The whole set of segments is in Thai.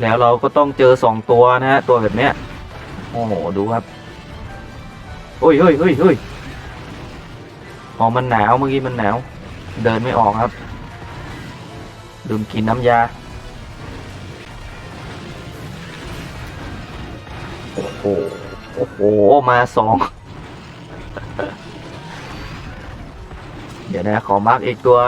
แล้วเราก็ต้องเจอสองตัวนะฮะตัวแบบเนี้ยโอ้โหดูครับโอ้ยเฮ้ยเฮ้ยเฮ้ยอ๋อมันหนาวเมื่อกี้มันหนาว เดินไม่ออกครับลืมกินน้ำยา โอ้โหโอ้โหมาสอง เดี๋ยวนะ ขอมาร์กอีกตัว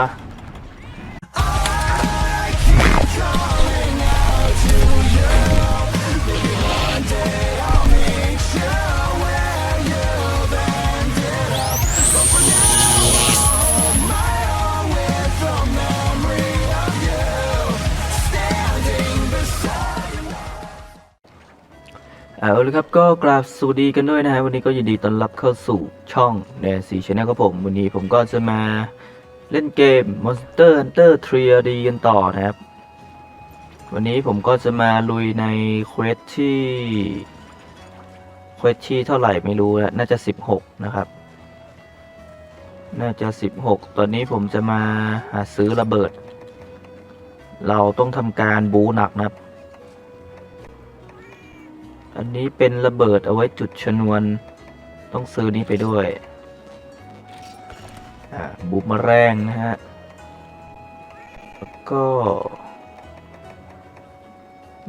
เอาละครับก็กราบสวัสดีกันด้วยนะฮะวันนี้ก็ยินดีต้อนรับเข้าสู่ช่องแนสีชแนลครับผม วันนี้ผมก็จะมาเล่นเกม Monster Hunter 3D กันต่อนะครับ วันนี้ผมก็จะมาลุยในเควสที่เควสที่เท่าไหร่ไม่รู้นะน่าจะ 16 นะครับ น่าจะ 16 ตอนนี้ผมจะมาหาซื้อระเบิด เราต้องทำการบูหนักนะครับ อันนี้เป็นระเบิดเอาไว้จุดชนวน ต้องซื้อนี้ไปด้วย อ่าบูมแรงนะฮะ แล้วก็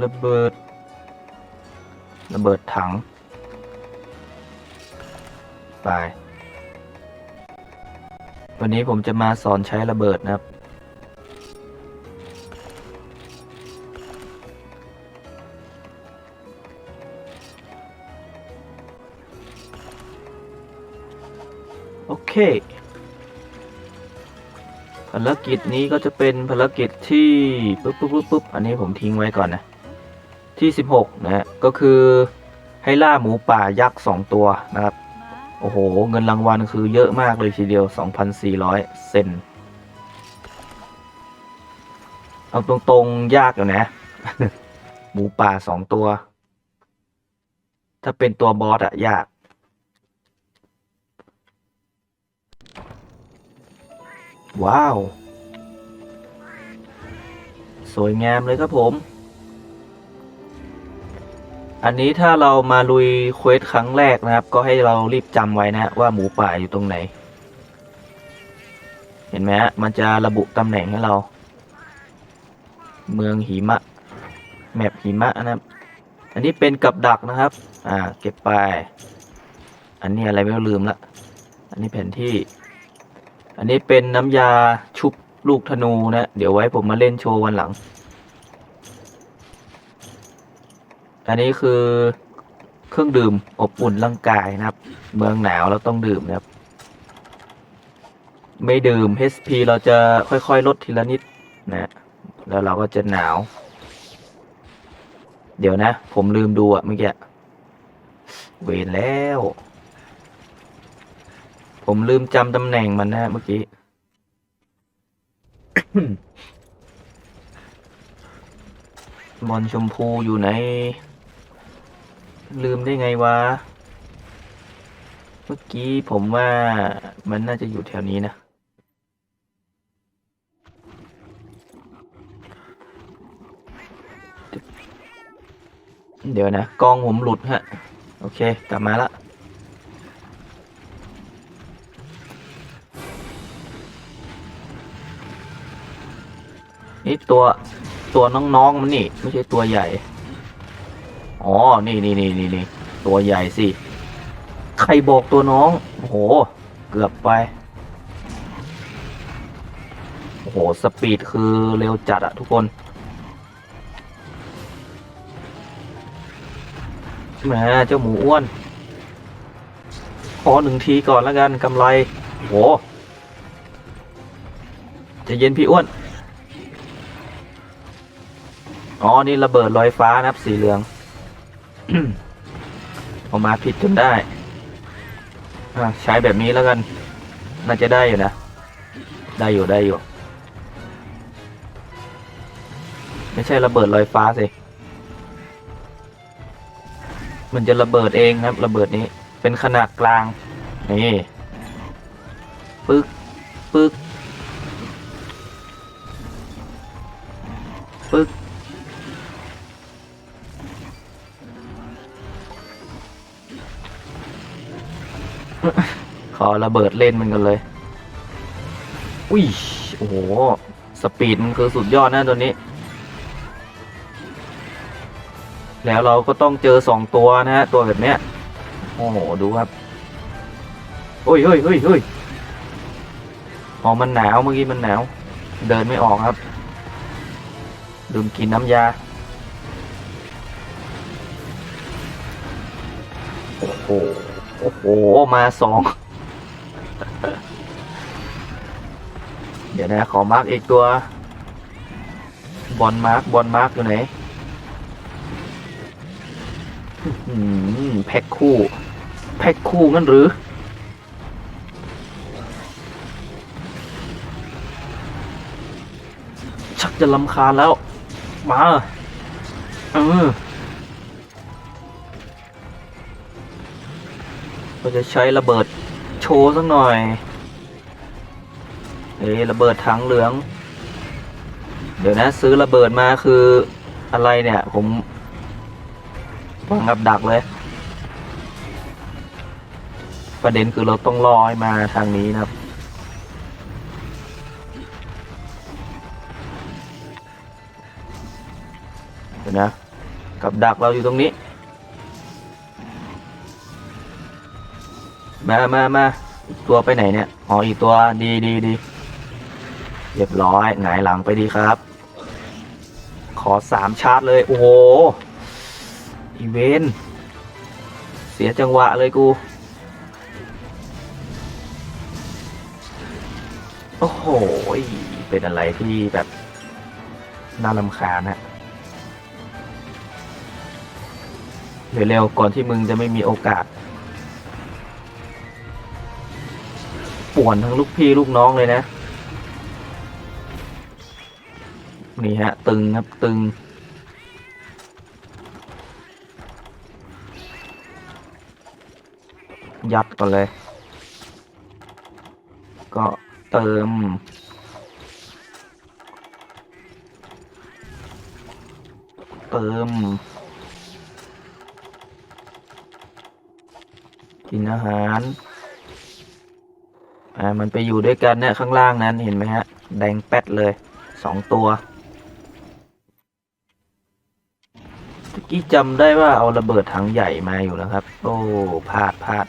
ระเบิด ระเบิดถัง ไป วันนี้ผมจะมาสอนใช้ระเบิดนะครับ เคภารกิจนี้ก็จะเป็นภารกิจที่ปุ๊บปุ๊บปุ๊บปุ๊บอันนี้ผมทิ้งไว้ก่อนนะ ที่ 16 นะฮะก็คือให้ล่าหมูป่ายักษ์ 2 ตัวนะครับ โอ้โห เงินรางวัลคือเยอะมากเลยทีเดียว 2,400 เซนเอาตรงๆ ยากอยู่นะ หมูป่า 2 ตัว ถ้าเป็นตัวบอสอะยาก ว้าว สวยงามเลยครับผม อันนี้ถ้าเรามาลุยเควสครั้งแรกนะครับ ก็ให้เรารีบจำไว้นะว่าหมูป่าอยู่ตรงไหน เห็นไหมฮะมันจะระบุตำแหน่งให้เรา เมืองหิมะ แมปหิมะนะครับ อันนี้เป็นกับดักนะครับ อ่า เก็บไป อันนี้อะไรไม่ลืมละ อันนี้แผนที่ อันนี้เป็นน้ำยาชุบลูกธนูนะ เดี๋ยวไว้ผมมาเล่นโชว์วันหลัง อันนี้คือเครื่องดื่มอบอุ่นร่างกายนะครับ เมืองหนาวเราต้องดื่มนะครับ ไม่ดื่ม HP เราจะค่อยๆ ลดทีละนิดนะ แล้วเราก็จะหนาว เดี๋ยวนะ ผมลืมดูอะเมื่อกี้ เวรแล้ว ผมลืมจำตำแหน่งมันนะฮะเมื่อกี้ บอลชมพูอยู่ไหน ลืมได้ไงวะ เมื่อกี้ผมว่ามันน่าจะอยู่แถวนี้นะ เดี๋ยวนะ กล้องผมหลุดฮะ โอเค กลับมาละ นี่ตัวตัวน้องๆมันนี่ ไม่ใช่ตัวใหญ่ อ๋อ นี่นี่นี่นี่นี่ตัวใหญ่สิ ใครบอกตัวน้อง โอ้โห เกือบไป โอ้โห สปีดคือเร็วจัดอะทุกคนแหมเจ้าหมูอ้วน ขอหนึ่งทีก่อนแล้วกันกำไรโอ้โหจะเย็นพี่อ้วน อ๋อ นี่ระเบิดลอยฟ้านะครับสีเหลืองออกมาผิดจนได้ใช้แบบนี้แล้วกัน น่าจะได้อยู่นะ ได้อยู่ได้อยู่ ไม่ใช่ระเบิดลอยฟ้าสิ มันจะระเบิดเองครับ ระเบิดนี้ เป็นขนาดกลาง นี่ ปึ๊ก ปึ๊ก ปึ๊ก ขอระเบิดเล่นมันกันเลย อุ้ย โอ้โห สปีดมันคือสุดยอดนะตัวนี้ แล้วเราก็ต้องเจอสองตัวนะฮะ ตัวแบบเนี้ย โอ้โห ดูครับเฮ้ยเฮ้ยเฮ้ยเฮ้ยอ๋อมันหนาวเมื่อกี้มันหนาว เดินไม่ออกครับ ลืมกินน้ำยา โอ้โห โอ้โห มาสอง เดี๋ยวนะ ขอมาร์กอีกตัว บอลมาร์กบอลมาร์กอยู่ไหนแพ็คคู่ แพ็คคู่งั้นหรือ ชักจะลำคาญแล้ว มา เออ เราจะใช้ระเบิดโชว์สักหน่อยเอ้ยระเบิดถังเหลือง เดี๋ยวนะซื้อระเบิดมาคืออะไรเนี่ย ผมวางกับดักเลย ประเด็นคือเราต้องรอให้มาทางนี้นะครับเดี๋ยวนะ กับดักเราอยู่ตรงนี้ มามามาอีกตัวไปไหนเนี่ย อ๋อ อีกตัว ดีดีดี เรียบร้อย หงายหลังไปดีครับ ขอสามชาร์จเลย โอ้โห อีเวนเสียจังหวะเลยกู โอ้โห เป็นอะไรที่แบบ น่ารำคาญฮะเร็วๆก่อนที่มึงจะไม่มีโอกาส ป่วนทั้งลูกพี่ลูกน้องเลยนะ นี่ฮะ ตึงครับตึง ยัดก่อนเลย ก็เติมเติมกินอาหาร อ่ามันไปอยู่ด้วยกันเนี่ยข้างล่างนั้นเห็นไหมฮะ แดงแป๊ดเลยสองตัวตะกี้จำได้ว่าเอาระเบิดถังใหญ่มาอยู่นะครับ โอ้พลาดพลาด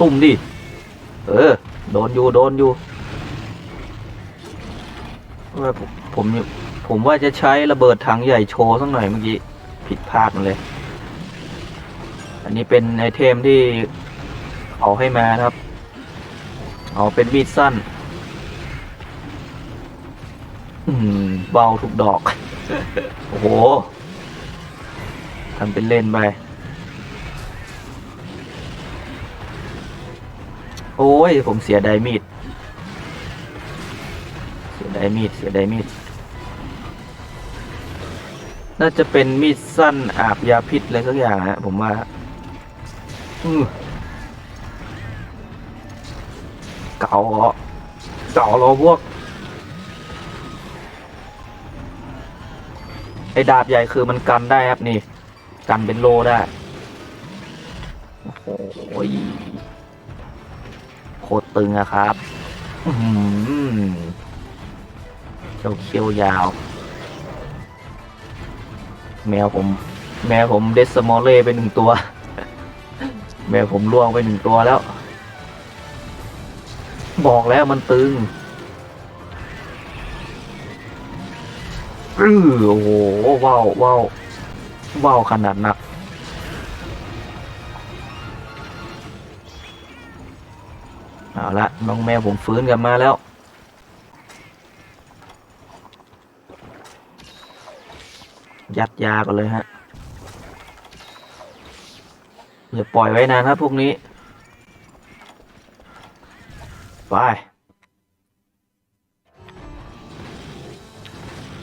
ตุ่มดิ เออ โดนอยู่ โดนอยู่ ว่าผมผมว่าจะใช้ระเบิดถังใหญ่โชว์สักหน่อยเมื่อกี้ ผิดพลาดเลย อันนี้เป็นไอเทมที่เอาให้มาครับ เอาเป็นมีดสั้น อืม เบาทุกดอก โอ้โหทำเป็นเล่นไปโอ้ย ผมเสียดายมีด เสียดายมีดเสียดายมีด น่าจะเป็นมีดสั้นอาบยาพิษอะไรสักอย่างฮะผมว่าอือเก่าเหรอเก่าเหรอพวก ไอ้ดาบใหญ่คือมันกันได้ครับนี่ กันเป็นโลได้ โอ้โหโคตรตึงอะครับ อือ หือเขียวเขียวยาว แมวผม แมวผมเดสมอลเล่ไปหนึ่งตัว แมวผมล่วงไปหนึ่งตัวแล้ว บอกแล้วมันตึงอือโอ้โหว้าวว้าวว้าวขนาดหนักเอาละน้องแมวผมฟื้นกลับมาแล้ว ยัดยาก่อนเลยฮะอย่าปล่อยไว้นานครับพวกนี้ ไป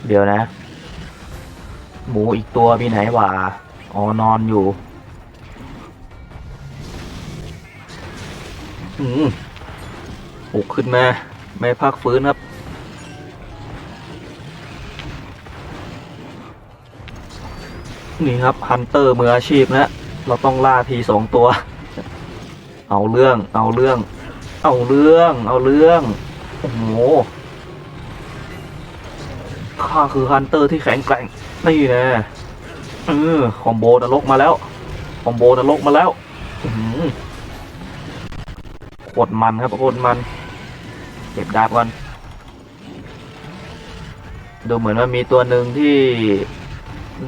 เดี๋ยวนะ หมูอีกตัวมีไหนวะอ๋อนอนอยู่อืมปลุกขึ้นมา ไม่พักฟื้นครับ นี่ครับฮันเตอร์มืออาชีพนะเราต้องล่าทีสองตัว เอาเรื่อง เอาเรื่อง เอาเรื่อง เอาเรื่อง โอ้โหข้าคือฮันเตอร์ที่แข็งแกร่ง นี่นะเออคอมโบนรกมาแล้ว คอมโบนรกมาแล้วหือโคตรมันครับโคตรมัน เก็บดาบก่อน ดูเหมือนว่ามีตัวหนึ่งที่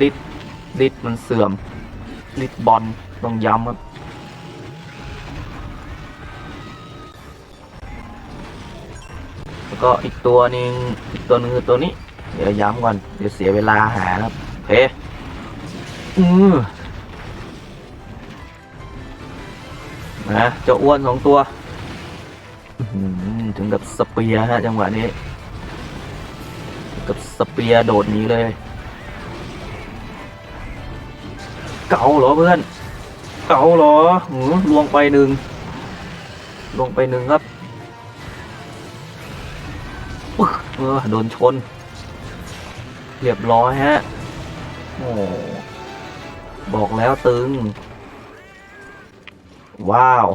ลิด ลิดมันเสื่อมลิดบอลต้องย้ำครับแล้วก็อีกตัวหนึงอีกตัวนึงคือตัวนี้ เดี๋ยวย้ำก่อนเดี๋ยวเสียเวลาหาครับโอเคอือนะเจ้าอ้วนสองตัวถึงกับสเปียฮะจังหวะนี้ กับสเปียโดดนี้เลย เก่าเหรอเพื่อน เก่าเหรอหือลวงไปหนึ่งลวงไปหนึ่งครับปึ๊กเออโดนชน เรียบร้อยฮะ โอ้บอกแล้วตึง ว้าว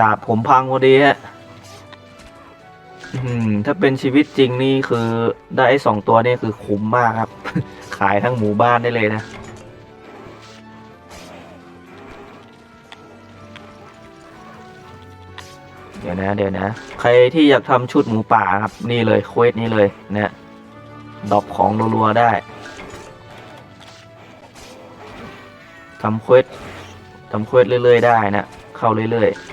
ดาบผมพังพอดีฮะ อืมถ้าเป็นชีวิตจริงนี่คือได้ไอ้สองตัวนี่คือคุ้มมากครับ ขายทั้งหมู่บ้านได้เลยนะ เดี๋ยวนะ เดี๋ยวนะ ใครที่อยากทำชุดหมูป่าครับ นี่เลยเควสนี้เลยเนี่ยดอปของรัวๆได้ทำเควสทำเควสเรื่อยๆได้นะ เข้าเรื่อยๆ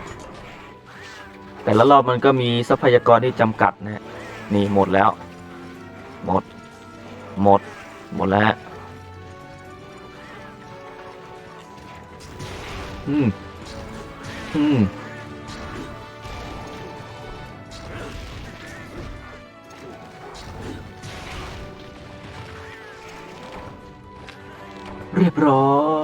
แต่ละรอบมันก็มีทรัพยากรที่จำกัดนะนี่หมดแล้ว หมด หมด หมดแล้วอืม อืม เรียบร้อย